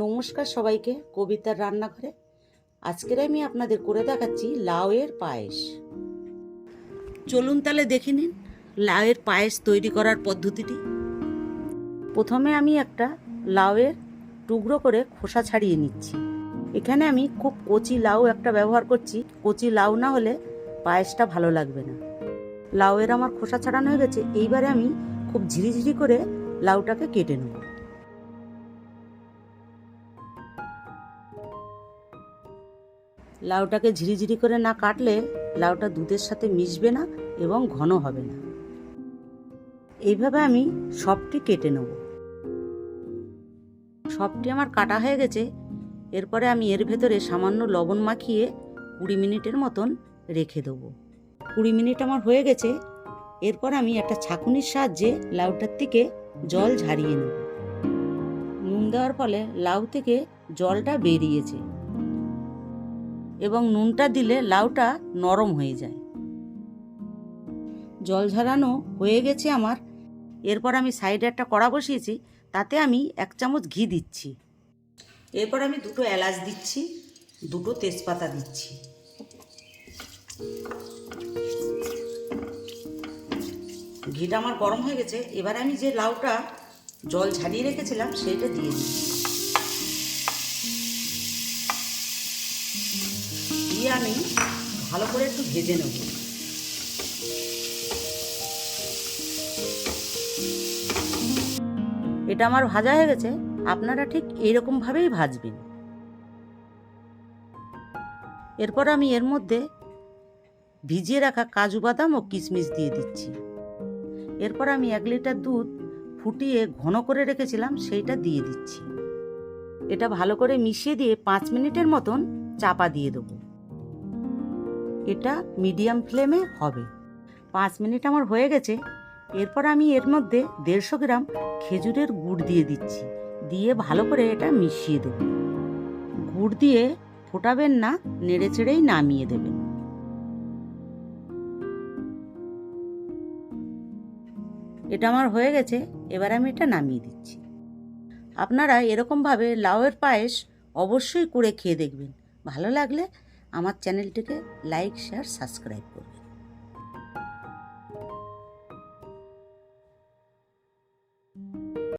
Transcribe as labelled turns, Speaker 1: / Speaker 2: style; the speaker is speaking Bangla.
Speaker 1: নমস্কার সবাইকে, কবিতার রান্নাঘরে। আজকের আমি আপনাদের করে দেখাচ্ছি লাউয়ের পায়েস। চলুন তাহলে দেখে নিন লাউয়ের পায়েস তৈরি করার পদ্ধতিটি। প্রথমে আমি একটা লাউয়ের টুকরো করে খোসা ছাড়িয়ে নিচ্ছি। এখানে আমি খুব কচি লাউ একটা ব্যবহার করছি। কচি লাউ না হলে পায়েসটা ভালো লাগবে না। লাউয়ের আমার খোসা ছাড়ানো হয়ে গেছে। এইবারে আমি খুব ঝিরিঝিরি করে লাউটাকে কেটে নেব। লাউটাকে ঝিরিঝিরি করে না কাটলে লাউটা দুধের সাথে মিশবে না এবং ঘন হবে না। এইভাবে আমি সবটি কেটে নেব। সবটি আমার কাটা হয়ে গেছে। এরপরে আমি এর ভেতরে সামান্য লবণ মাখিয়ে কুড়ি মিনিটের মতন রেখে দেবো। কুড়ি মিনিট আমার হয়ে গেছে। এরপর আমি একটা ছাঁকুনির সাহায্যে লাউটার থেকে জল ঝারিয়ে নেব। নুন দেওয়ার ফলে লাউ থেকে জলটা বেরিয়েছে। এবং নুনটা দিলে লাউটা নরম হয়ে যায়। জল ঝরানো হয়ে গেছে আমার। এরপর আমি সাইডে একটা কড়া বসিয়েছি, তাতে আমি এক চামচ ঘি দিচ্ছি। এরপর আমি দুটো এলাচ দিচ্ছি, দুটো তেজপাতা দিচ্ছি। ঘিটা আমার গরম হয়ে গেছে, এবার আমি যে লাউটা জল ঝারিয়ে রেখেছিলাম সেইটা দিয়ে দিচ্ছি। দিয়ে আমি ভালো করে একটু ভেজে নেব। এটা আমার ভাজা হয়ে গেছে, আপনারা ঠিক এইরকমভাবেই ভাজবেন। এরপর আমি এর মধ্যে ভিজিয়ে রাখা কাজু বাদাম ও কিশমিশ দিয়ে দিচ্ছি। এরপর আমি এক লিটার দুধ ফুটিয়ে ঘন করে রেখেছিলাম, সেইটা দিয়ে দিচ্ছি। এটা ভালো করে মিশিয়ে দিয়ে পাঁচ মিনিটের মতন চাপা দিয়ে দেবো। এটা মিডিয়াম ফ্লেমে হবে। পাঁচ মিনিট আমার হয়ে গেছে। এরপর আমি এর মধ্যে দেড়শো গ্রাম খেজুরের গুড় দিয়ে দিচ্ছি। দিয়ে ভালো করে এটা মিশিয়ে দেব। গুড় দিয়ে ফোটাবেন না, নেড়ে চেড়েই নামিয়ে দেবেন। এটা আমার হয়ে গেছে, এবার আমি এটা নামিয়ে দিচ্ছি। আপনারা এরকমভাবে লাউয়ের পায়েস অবশ্যই করে খেয়ে দেখবেন। ভালো লাগলে আমার চ্যানেলটিকে লাইক শেয়ার সাবস্ক্রাইব করুন।